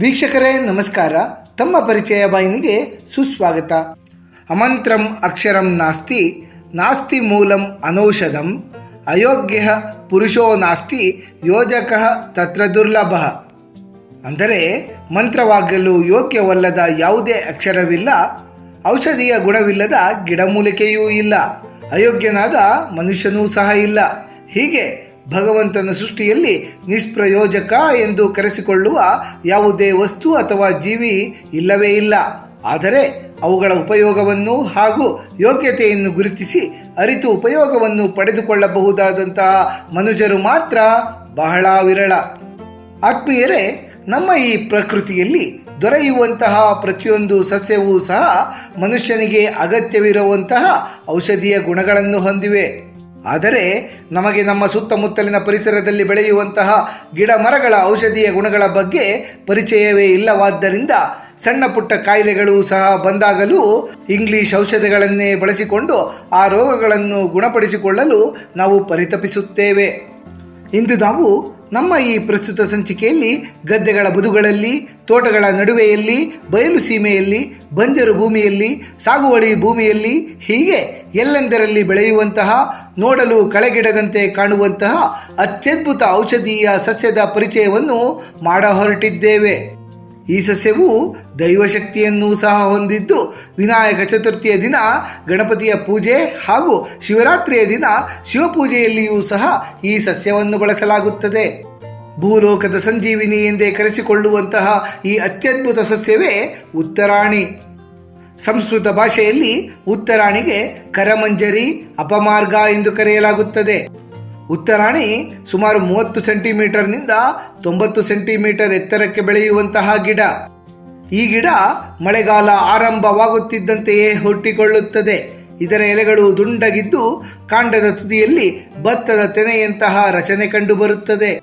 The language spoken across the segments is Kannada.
ವೀಕ್ಷಕರೇ, ನಮಸ್ಕಾರ. ತಮ್ಮ ಪರಿಚಯ ಬಾಯಿನಿಗೆ ಸುಸ್ವಾಗತ. ಅಮಂತ್ರಂ ಅಕ್ಷರಂ ನಾಸ್ತಿ ನಾಸ್ತಿ ಮೂಲಂ ಅನೌಷಧಂ, ಅಯೋಗ್ಯ ಪುರುಷೋ ನಾಸ್ತಿ, ಯೋಜಕ ತತ್ರ ದುರ್ಲಭ. ಅಂದರೆ, ಮಂತ್ರವಾಗಲು ಯೋಗ್ಯವಲ್ಲದ ಯಾವುದೇ ಅಕ್ಷರವಿಲ್ಲ, ಔಷಧೀಯ ಗುಣವಿಲ್ಲದ ಗಿಡಮೂಲಿಕೆಯೂ ಇಲ್ಲ, ಅಯೋಗ್ಯನಾದ ಮನುಷ್ಯನೂ ಸಹ ಇಲ್ಲ. ಹೀಗೆ ಭಗವಂತನ ಸೃಷ್ಟಿಯಲ್ಲಿ ನಿಷ್ಪ್ರಯೋಜಕ ಎಂದು ಕರೆಸಿಕೊಳ್ಳುವ ಯಾವುದೇ ವಸ್ತು ಅಥವಾ ಜೀವಿ ಇಲ್ಲವೇ ಇಲ್ಲ. ಆದರೆ ಅವುಗಳ ಉಪಯೋಗವನ್ನು ಹಾಗೂ ಯೋಗ್ಯತೆಯನ್ನು ಗುರುತಿಸಿ ಅರಿತು ಉಪಯೋಗವನ್ನು ಪಡೆದುಕೊಳ್ಳಬಹುದಾದಂತಹ ಮನುಜರು ಮಾತ್ರ ಬಹಳ ವಿರಳ. ಆತ್ಮೀಯರೇ, ನಮ್ಮ ಈ ಪ್ರಕೃತಿಯಲ್ಲಿ ದೊರೆಯುವಂತಹ ಪ್ರತಿಯೊಂದು ಸಸ್ಯವೂ ಸಹ ಮನುಷ್ಯನಿಗೆ ಅಗತ್ಯವಿರುವಂತಹ ಔಷಧೀಯ ಗುಣಗಳನ್ನು ಹೊಂದಿವೆ. ಆದರೆ ನಮಗೆ ನಮ್ಮ ಸುತ್ತಮುತ್ತಲಿನ ಪರಿಸರದಲ್ಲಿ ಬೆಳೆಯುವಂತಹ ಗಿಡ ಮರಗಳ ಔಷಧೀಯ ಗುಣಗಳ ಬಗ್ಗೆ ಪರಿಚಯವೇ ಇಲ್ಲವಾದ್ದರಿಂದ ಸಣ್ಣ ಪುಟ್ಟ ಕಾಯಿಲೆಗಳು ಸಹ ಬಂದಾಗಲೂ ಇಂಗ್ಲಿಷ್ ಔಷಧಿಗಳನ್ನೇ ಬಳಸಿಕೊಂಡು ಆ ರೋಗಗಳನ್ನು ಗುಣಪಡಿಸಿಕೊಳ್ಳಲು ನಾವು ಪರಿತಪಿಸುತ್ತೇವೆ. ಇಂದು ನಾವು ನಮ್ಮ ಈ ಪ್ರಸ್ತುತ ಸಂಚಿಕೆಯಲ್ಲಿ ಗದ್ದೆಗಳ ಬದುಗಳಲ್ಲಿ, ತೋಟಗಳ ನಡುವೆಯಲ್ಲಿ, ಬಯಲು ಸೀಮೆಯಲ್ಲಿ, ಬಂಜರು ಭೂಮಿಯಲ್ಲಿ, ಸಾಗುವಳಿ ಭೂಮಿಯಲ್ಲಿ, ಹೀಗೆ ಎಲ್ಲೆಂದರಲ್ಲಿ ಬೆಳೆಯುವಂತಹ, ನೋಡಲು ಕಳೆಗಿಡದಂತೆ ಕಾಣುವಂತಹ ಅತ್ಯದ್ಭುತ ಔಷಧೀಯ ಸಸ್ಯದ ಪರಿಚಯವನ್ನು ಮಾಡ ಹೊರಟಿದ್ದೇವೆ ಈ ಸಸ್ಯವು ದೈವಶಕ್ತಿಯನ್ನು ಸಹ ಹೊಂದಿದ್ದು ವಿನಾಯಕ ಚತುರ್ಥಿಯ ದಿನ, ಗಣಪತಿಯ ಪೂಜೆ ಹಾಗೂ ಶಿವರಾತ್ರಿಯ ದಿನ ಶಿವಪೂಜೆಯಲ್ಲಿಯೂ ಸಹ ಈ ಸಸ್ಯವನ್ನು ಬಳಸಲಾಗುತ್ತದೆ. ಭೂಲೋಕದ ಸಂಜೀವಿನಿ ಎಂದೇ ಕರೆಸಿಕೊಳ್ಳುವಂತಹ ಈ ಅತ್ಯದ್ಭುತ ಸಸ್ಯವೇ ಉತ್ತರಾಣಿ. ಸಂಸ್ಕೃತ ಭಾಷೆಯಲ್ಲಿ ಉತ್ತರಾಣಿಗೆ ಕರಮಂಜರಿ, ಅಪಮಾರ್ಗ ಎಂದು ಕರೆಯಲಾಗುತ್ತದೆ. ಉತ್ತರಾಣಿ ಸುಮಾರು ಮೂವತ್ತು ಸೆಂಟಿಮೀಟರ್ನಿಂದ ತೊಂಬತ್ತು ಸೆಂಟಿಮೀಟರ್ ಎತ್ತರಕ್ಕೆ ಬೆಳೆಯುವಂತಹ ಗಿಡ. ಈ ಗಿಡ ಮಳೆಗಾಲ ಆರಂಭವಾಗುತ್ತಿದ್ದಂತೆಯೇ ಹುಟ್ಟಿಕೊಳ್ಳುತ್ತದೆ. ಇದರ ಎಲೆಗಳು ದುಂಡಗಿದ್ದು ಕಾಂಡದ ತುದಿಯಲ್ಲಿ ಭತ್ತದ ತೆನೆಯಂತಹ ರಚನೆ ಕಂಡುಬರುತ್ತದೆ.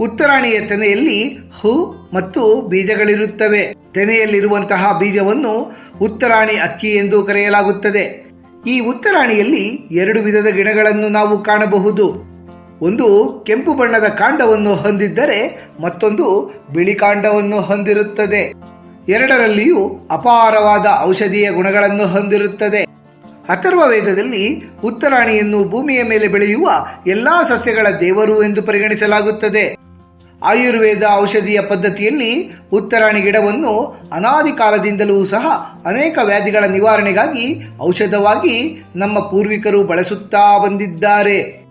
ಉತ್ತರಾಣಿಯ ತೆನೆಯಲ್ಲಿ ಹೂ ಮತ್ತು ಬೀಜಗಳಿರುತ್ತವೆ. ತೆನೆಯಲ್ಲಿರುವಂತಹ ಬೀಜವನ್ನು ಉತ್ತರಾಣಿ ಅಕ್ಕಿ ಎಂದು ಕರೆಯಲಾಗುತ್ತದೆ. ಈ ಉತ್ತರಾಣಿಯಲ್ಲಿ ಎರಡು ವಿಧದ ಗಿಡಗಳನ್ನು ನಾವು ಕಾಣಬಹುದು. ಒಂದು ಕೆಂಪು ಬಣ್ಣದ ಕಾಂಡವನ್ನು ಹೊಂದಿದ್ದರೆ ಮತ್ತೊಂದು ಬಿಳಿ ಕಾಂಡವನ್ನು ಹೊಂದಿರುತ್ತದೆ. ಎರಡರಲ್ಲಿಯೂ ಅಪಾರವಾದ ಔಷಧೀಯ ಗುಣಗಳನ್ನು ಹೊಂದಿರುತ್ತದೆ. ಅಥರ್ವ ವೇದದಲ್ಲಿ ಉತ್ತರಾಣಿಯನ್ನು ಭೂಮಿಯ ಮೇಲೆ ಬೆಳೆಯುವ ಎಲ್ಲಾ ಸಸ್ಯಗಳ ದೇವರು ಎಂದು ಪರಿಗಣಿಸಲಾಗುತ್ತದೆ. ಆಯುರ್ವೇದ ಔಷಧೀಯ ಪದ್ಧತಿಯಲ್ಲಿ ಉತ್ತರಾಣಿ ಗಿಡವನ್ನು ಅನಾದಿ ಕಾಲದಿಂದಲೂ ಸಹ ಅನೇಕ ವ್ಯಾಧಿಗಳ ನಿವಾರಣೆಗಾಗಿ ಔಷಧವಾಗಿ ನಮ್ಮ ಪೂರ್ವಿಕರು ಬಳಸುತ್ತಾ ಬಂದಿದ್ದಾರೆ.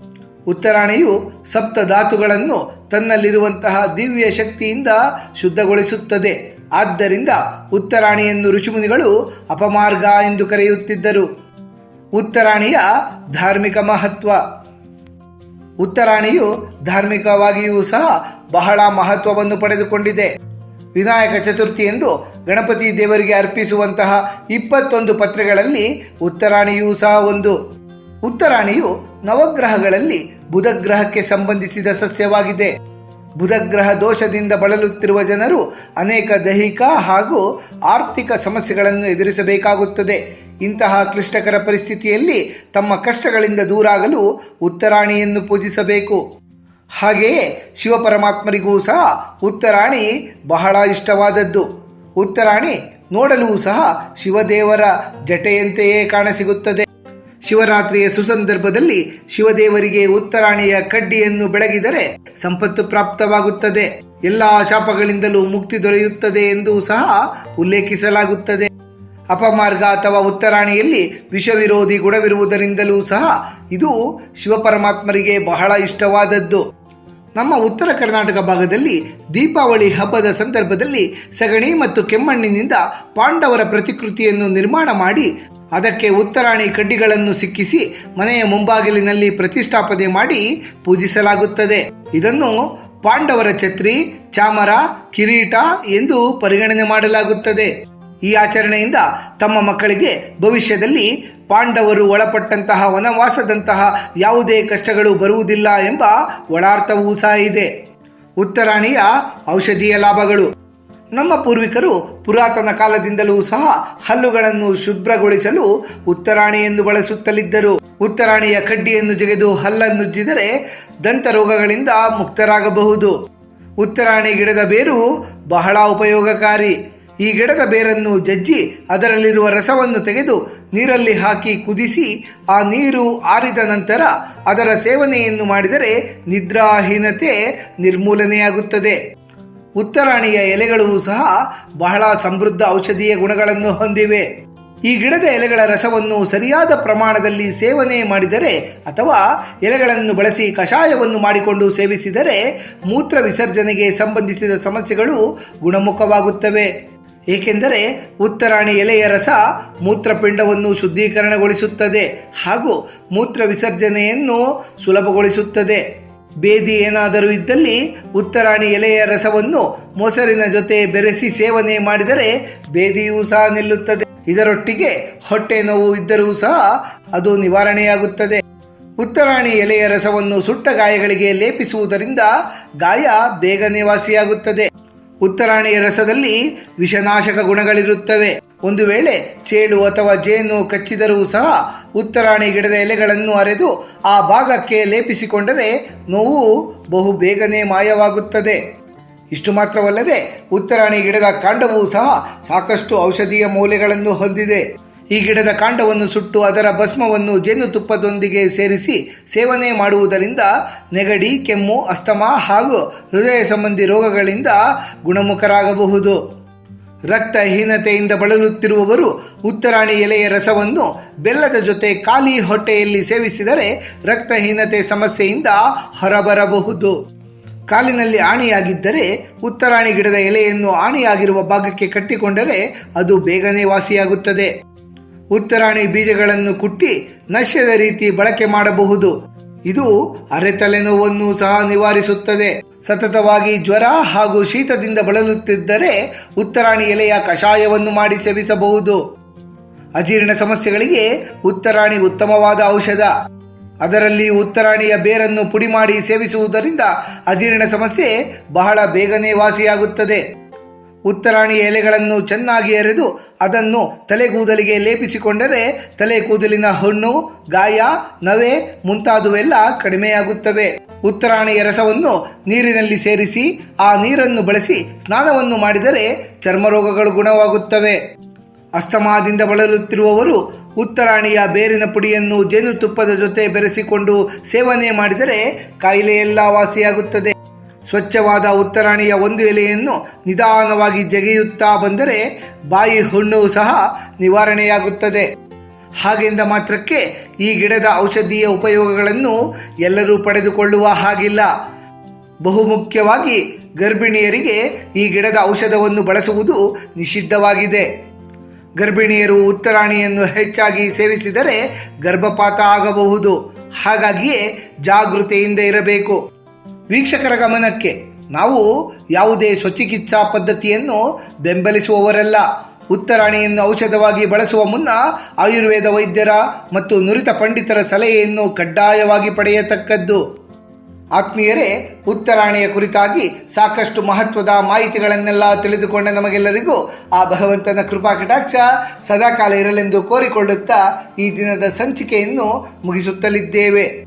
ಉತ್ತರಾಣಿಯು ಸಪ್ತ ಧಾತುಗಳನ್ನು ತನ್ನಲ್ಲಿರುವಂತಹ ದಿವ್ಯ ಶಕ್ತಿಯಿಂದ ಶುದ್ಧಗೊಳಿಸುತ್ತದೆ. ಆದ್ದರಿಂದ ಉತ್ತರಾಣಿಯನ್ನು ಋಷಿಮುನಿಗಳು ಅಪಮಾರ್ಗ ಎಂದು ಕರೆಯುತ್ತಿದ್ದರು. ಉತ್ತರಾಣಿಯ ಧಾರ್ಮಿಕ ಮಹತ್ವ. ಉತ್ತರಾಣಿಯು ಧಾರ್ಮಿಕವಾಗಿಯೂ ಸಹ ಬಹಳ ಮಹತ್ವವನ್ನು ಪಡೆದುಕೊಂಡಿದೆ. ವಿನಾಯಕ ಚತುರ್ಥಿ ಎಂದು ಗಣಪತಿ ದೇವರಿಗೆ ಅರ್ಪಿಸುವಂತಹ ಇಪ್ಪತ್ತೊಂದು ಪತ್ರೆಗಳಲ್ಲಿ ಉತ್ತರಾಣಿಯೂ ಸಹ ಒಂದು. ಉತ್ತರಾಣಿಯು ನವಗ್ರಹಗಳಲ್ಲಿ ಬುಧಗ್ರಹಕ್ಕೆ ಸಂಬಂಧಿಸಿದ ಸಸ್ಯವಾಗಿದೆ. ಬುಧಗ್ರಹ ದೋಷದಿಂದ ಬಳಲುತ್ತಿರುವ ಜನರು ಅನೇಕ ದೈಹಿಕ ಹಾಗೂ ಆರ್ಥಿಕ ಸಮಸ್ಯೆಗಳನ್ನು ಎದುರಿಸಬೇಕಾಗುತ್ತದೆ. ಇಂತಹ ಕ್ಲಿಷ್ಟಕರ ಪರಿಸ್ಥಿತಿಯಲ್ಲಿ ತಮ್ಮ ಕಷ್ಟಗಳಿಂದ ದೂರಾಗಲು ಉತ್ತರಾಣಿಯನ್ನು ಪೂಜಿಸಬೇಕು. ಹಾಗೆಯೇ ಶಿವಪರಮಾತ್ಮರಿಗೂ ಸಹ ಉತ್ತರಾಣಿ ಬಹಳ ಇಷ್ಟವಾದದ್ದು. ಉತ್ತರಾಣಿ ನೋಡಲು ಸಹ ಶಿವದೇವರ ಜಟೆಯಂತೆಯೇ ಕಾಣಸಿಗುತ್ತದೆ. ಶಿವರಾತ್ರಿಯ ಸುಸಂದರ್ಭದಲ್ಲಿ ಶಿವದೇವರಿಗೆ ಉತ್ತರಾಣಿಯ ಕಡ್ಡಿಯನ್ನು ಬೆಳಗಿದರೆ ಸಂಪತ್ತು ಪ್ರಾಪ್ತವಾಗುತ್ತದೆ. ಎಲ್ಲಾ ಶಾಪಗಳಿಂದಲೂ ಮುಕ್ತಿ ದೊರೆಯುತ್ತದೆ ಎಂದು ಸಹ ಉಲ್ಲೇಖಿಸಲಾಗುತ್ತದೆ. ಅಪಮಾರ್ಗ ಅಥವಾ ಉತ್ತರಾಣಿಯಲ್ಲಿ ವಿಷವಿರೋಧಿ ಗುಣವಿರುವುದರಿಂದಲೂ ಸಹ ಇದು ಶಿವಪರಮಾತ್ಮರಿಗೆ ಬಹಳ ಇಷ್ಟವಾದದ್ದು. ನಮ್ಮ ಉತ್ತರ ಕರ್ನಾಟಕ ಭಾಗದಲ್ಲಿ ದೀಪಾವಳಿ ಹಬ್ಬದ ಸಂದರ್ಭದಲ್ಲಿ ಸಗಣಿ ಮತ್ತು ಕೆಮ್ಮಣ್ಣಿನಿಂದ ಪಾಂಡವರ ಪ್ರತಿಕೃತಿಯನ್ನು ನಿರ್ಮಾಣ ಮಾಡಿ ಅದಕ್ಕೆ ಉತ್ತರಾಣಿ ಕಡ್ಡಿಗಳನ್ನು ಸಿಕ್ಕಿಸಿ ಮನೆಯ ಮುಂಬಾಗಿಲಿನಲ್ಲಿ ಪ್ರತಿಷ್ಠಾಪನೆ ಮಾಡಿ ಪೂಜಿಸಲಾಗುತ್ತದೆ. ಇದನ್ನು ಪಾಂಡವರ ಛತ್ರಿ, ಚಾಮರ, ಕಿರೀಟ ಎಂದು ಪರಿಗಣನೆ ಮಾಡಲಾಗುತ್ತದೆ. ಈ ಆಚರಣೆಯಿಂದ ತಮ್ಮ ಮಕ್ಕಳಿಗೆ ಭವಿಷ್ಯದಲ್ಲಿ ಪಾಂಡವರು ಒಳಪಟ್ಟಂತಹ ವನವಾಸದಂತಹ ಯಾವುದೇ ಕಷ್ಟಗಳು ಬರುವುದಿಲ್ಲ ಎಂಬ ಒಳಾರ್ಥವೂ ಸಹ ಇದೆ. ಉತ್ತರಾಣಿಯ ಔಷಧೀಯ ಲಾಭಗಳು. ನಮ್ಮ ಪೂರ್ವಿಕರು ಪುರಾತನ ಕಾಲದಿಂದಲೂ ಸಹ ಹಲ್ಲುಗಳನ್ನು ಶುಭ್ರಗೊಳಿಸಲು ಉತ್ತರಾಣಿಯನ್ನು ಬಳಸುತ್ತಲಿದ್ದರು. ಉತ್ತರಾಣಿಯ ಕಡ್ಡಿಯನ್ನು ಜಗೆದು ಹಲ್ಲನ್ನುಜ್ಜಿದರೆ ದಂತ ರೋಗಗಳಿಂದ ಮುಕ್ತರಾಗಬಹುದು. ಉತ್ತರಾಣಿ ಗಿಡದ ಬೇರು ಬಹಳ ಉಪಯೋಗಕಾರಿ. ಈ ಗಿಡದ ಬೇರನ್ನು ಜಜ್ಜಿ ಅದರಲ್ಲಿರುವ ರಸವನ್ನು ತೆಗೆದು ನೀರಲ್ಲಿ ಹಾಕಿ ಕುದಿಸಿ ಆ ನೀರು ಆರಿದ ನಂತರ ಅದರ ಸೇವನೆಯನ್ನು ಮಾಡಿದರೆ ನಿದ್ರಾಹೀನತೆ ನಿರ್ಮೂಲನೆಯಾಗುತ್ತದೆ. ಉತ್ತರಾಣಿಯ ಎಲೆಗಳು ಸಹ ಬಹಳ ಸಮೃದ್ಧ ಔಷಧೀಯ ಗುಣಗಳನ್ನು ಹೊಂದಿವೆ. ಈ ಗಿಡದ ಎಲೆಗಳ ರಸವನ್ನು ಸರಿಯಾದ ಪ್ರಮಾಣದಲ್ಲಿ ಸೇವನೆ ಮಾಡಿದರೆ ಅಥವಾ ಎಲೆಗಳನ್ನು ಬಳಸಿ ಕಷಾಯವನ್ನು ಮಾಡಿಕೊಂಡು ಸೇವಿಸಿದರೆ ಮೂತ್ರ ವಿಸರ್ಜನೆಗೆ ಸಂಬಂಧಿಸಿದ ಸಮಸ್ಯೆಗಳು ಗುಣಮುಖವಾಗುತ್ತವೆ. ಏಕೆಂದರೆ ಉತ್ತರಾಣಿ ಎಲೆಯ ರಸ ಮೂತ್ರಪಿಂಡವನ್ನು ಶುದ್ಧೀಕರಣಗೊಳಿಸುತ್ತದೆ ಹಾಗೂ ಮೂತ್ರ ವಿಸರ್ಜನೆಯನ್ನು ಸುಲಭಗೊಳಿಸುತ್ತದೆ. ಬೇದಿ ಏನಾದರೂ ಇದ್ದಲ್ಲಿ ಉತ್ತರಾಣಿ ಎಲೆಯ ರಸವನ್ನು ಮೊಸರಿನ ಜೊತೆ ಬೆರೆಸಿ ಸೇವನೆ ಮಾಡಿದರೆ ಬೇದಿಯೂ ಸಹ ನಿಲ್ಲುತ್ತದೆ. ಇದರೊಟ್ಟಿಗೆ ಹೊಟ್ಟೆ ನೋವು ಇದ್ದರೂ ಸಹ ಅದು ನಿವಾರಣೆಯಾಗುತ್ತದೆ. ಉತ್ತರಾಣಿ ಎಲೆಯ ರಸವನ್ನು ಸುಟ್ಟ ಗಾಯಗಳಿಗೆ ಲೇಪಿಸುವುದರಿಂದ ಗಾಯ ಬೇಗನೆ ವಾಸಿಯಾಗುತ್ತದೆ. ಉತ್ತರಾಣಿಯ ರಸದಲ್ಲಿ ವಿಷನಾಶಕ ಗುಣಗಳಿರುತ್ತವೆ. ಒಂದು ವೇಳೆ ಚೇಳು ಅಥವಾ ಜೇನು ಕಚ್ಚಿದರೂ ಸಹ ಉತ್ತರಾಣಿ ಗಿಡದ ಎಲೆಗಳನ್ನು ಅರೆದು ಆ ಭಾಗಕ್ಕೆ ಲೇಪಿಸಿಕೊಂಡರೆ ನೋವು ಬಹು ಬೇಗನೆ ಮಾಯವಾಗುತ್ತದೆ. ಇಷ್ಟು ಮಾತ್ರವಲ್ಲದೆ ಉತ್ತರಾಣಿ ಗಿಡದ ಕಾಂಡವೂ ಸಹ ಸಾಕಷ್ಟು ಔಷಧೀಯ ಮೌಲ್ಯಗಳನ್ನು ಹೊಂದಿದೆ. ಈ ಗಿಡದ ಕಾಂಡವನ್ನು ಸುಟ್ಟು ಅದರ ಭಸ್ಮವನ್ನು ಜೇನುತುಪ್ಪದೊಂದಿಗೆ ಸೇರಿಸಿ ಸೇವನೆ ಮಾಡುವುದರಿಂದ ನೆಗಡಿ, ಕೆಮ್ಮು, ಅಸ್ತಮಾ ಹಾಗೂ ಹೃದಯ ಸಂಬಂಧಿ ರೋಗಗಳಿಂದ ಗುಣಮುಖರಾಗಬಹುದು. ರಕ್ತಹೀನತೆಯಿಂದ ಬಳಲುತ್ತಿರುವವರು ಉತ್ತರಾಣಿ ಎಲೆಯ ರಸವನ್ನು ಬೆಲ್ಲದ ಜೊತೆ ಖಾಲಿ ಹೊಟ್ಟೆಯಲ್ಲಿ ಸೇವಿಸಿದರೆ ರಕ್ತಹೀನತೆ ಸಮಸ್ಯೆಯಿಂದ ಹೊರಬರಬಹುದು. ಕಾಲಿನಲ್ಲಿ ಆಣಿಯಾಗಿದ್ದರೆ ಉತ್ತರಾಣಿ ಗಿಡದ ಎಲೆಯನ್ನು ಆಣಿಯಾಗಿರುವ ಭಾಗಕ್ಕೆ ಕಟ್ಟಿಕೊಂಡರೆ ಅದು ಬೇಗನೆ ವಾಸಿಯಾಗುತ್ತದೆ. ಉತ್ತರಾಣಿ ಬೀಜಗಳನ್ನು ಕುಟ್ಟಿ ನಶ್ಯದ ರೀತಿ ಬಳಕೆ ಮಾಡಬಹುದು. ಇದು ಅರೆತಲೆನೋವನ್ನು ಸಹ ನಿವಾರಿಸುತ್ತದೆ. ಸತತವಾಗಿ ಜ್ವರ ಹಾಗೂ ಶೀತದಿಂದ ಬಳಲುತ್ತಿದ್ದರೆ ಉತ್ತರಾಣಿ ಎಲೆಯ ಕಷಾಯವನ್ನು ಮಾಡಿ ಸೇವಿಸಬಹುದು. ಅಜೀರ್ಣ ಸಮಸ್ಯೆಗಳಿಗೆ ಉತ್ತರಾಣಿ ಉತ್ತಮವಾದ ಔಷಧ. ಅದರಲ್ಲಿ ಉತ್ತರಾಣಿಯ ಬೇರನ್ನು ಪುಡಿ ಮಾಡಿ ಸೇವಿಸುವುದರಿಂದ ಅಜೀರ್ಣ ಸಮಸ್ಯೆ ಬಹಳ ಬೇಗನೆ ವಾಸಿಯಾಗುತ್ತದೆ. ಉತ್ತರಾಣಿಯ ಎಲೆಗಳನ್ನು ಚೆನ್ನಾಗಿ ಎರೆದು ಅದನ್ನು ತಲೆಗೂದಲಿಗೆ ಲೇಪಿಸಿಕೊಂಡರೆ ತಲೆ ಕೂದಲಿನ ಹಣ್ಣು, ಗಾಯ, ನವೆ ಮುಂತಾದುವೆಲ್ಲ ಕಡಿಮೆಯಾಗುತ್ತವೆ. ಉತ್ತರಾಣಿಯ ರಸವನ್ನು ನೀರಿನಲ್ಲಿ ಸೇರಿಸಿ, ಆ ನೀರನ್ನು ಬಳಸಿ ಸ್ನಾನವನ್ನು ಮಾಡಿದರೆ ಚರ್ಮರೋಗಗಳು ಗುಣವಾಗುತ್ತವೆ. ಅಸ್ತಮಾದಿಂದ ಬಳಲುತ್ತಿರುವವರು ಉತ್ತರಾಣಿಯ ಬೇರಿನ ಪುಡಿಯನ್ನು ಜೇನುತುಪ್ಪದ ಜೊತೆ ಬೆರೆಸಿಕೊಂಡು ಸೇವನೆ ಮಾಡಿದರೆ ಕಾಯಿಲೆಯೆಲ್ಲ ವಾಸಿಯಾಗುತ್ತದೆ. ಸ್ವಚ್ಛವಾದ ಉತ್ತರಾಣಿಯ ಒಂದು ಎಲೆಯನ್ನು ನಿಧಾನವಾಗಿ ಜಗಿಯುತ್ತಾ ಬಂದರೆ ಬಾಯಿ ಹುಣ್ಣು ಸಹ ನಿವಾರಣೆಯಾಗುತ್ತದೆ. ಹಾಗೆಂದ ಮಾತ್ರಕ್ಕೆ ಈ ಗಿಡದ ಔಷಧೀಯ ಉಪಯೋಗಗಳನ್ನು ಎಲ್ಲರೂ ಪಡೆದುಕೊಳ್ಳುವ ಹಾಗಿಲ್ಲ. ಬಹುಮುಖ್ಯವಾಗಿ ಗರ್ಭಿಣಿಯರಿಗೆ ಈ ಗಿಡದ ಔಷಧವನ್ನು ಬಳಸುವುದು ನಿಷಿದ್ಧವಾಗಿದೆ. ಗರ್ಭಿಣಿಯರು ಉತ್ತರಾಣಿಯನ್ನು ಹೆಚ್ಚಾಗಿ ಸೇವಿಸಿದರೆ ಗರ್ಭಪಾತ ಆಗಬಹುದು. ಹಾಗಾಗಿಯೇ ಜಾಗೃತೆಯಿಂದ ಇರಬೇಕು. ವೀಕ್ಷಕರ ಗಮನಕ್ಕೆ ನಾವು ಯಾವುದೇ ಸ್ವಚಿಕಿತ್ಸಾ ಪದ್ಧತಿಯನ್ನು ಬೆಂಬಲಿಸುವವರಲ್ಲ. ಉತ್ತರಾಣಿಯನ್ನು ಔಷಧವಾಗಿ ಬಳಸುವ ಮುನ್ನ ಆಯುರ್ವೇದ ವೈದ್ಯರ ಮತ್ತು ನುರಿತ ಪಂಡಿತರ ಸಲಹೆಯನ್ನು ಕಡ್ಡಾಯವಾಗಿ ಪಡೆಯತಕ್ಕದ್ದು. ಆತ್ಮೀಯರೇ ಉತ್ತರಾಣಿಯ ಕುರಿತಾಗಿ ಸಾಕಷ್ಟು ಮಹತ್ವದ ಮಾಹಿತಿಗಳನ್ನೆಲ್ಲ ತಿಳಿದುಕೊಂಡ ನಮಗೆಲ್ಲರಿಗೂ ಆ ಭಗವಂತನ ಕೃಪಾ ಕಟಾಕ್ಷ ಸದಾಕಾಲ ಇರಲೆಂದು ಕೋರಿಕೊಳ್ಳುತ್ತಾ ಈ ದಿನದ ಸಂಚಿಕೆಯನ್ನು ಮುಗಿಸುತ್ತಲಿದ್ದೇವೆ.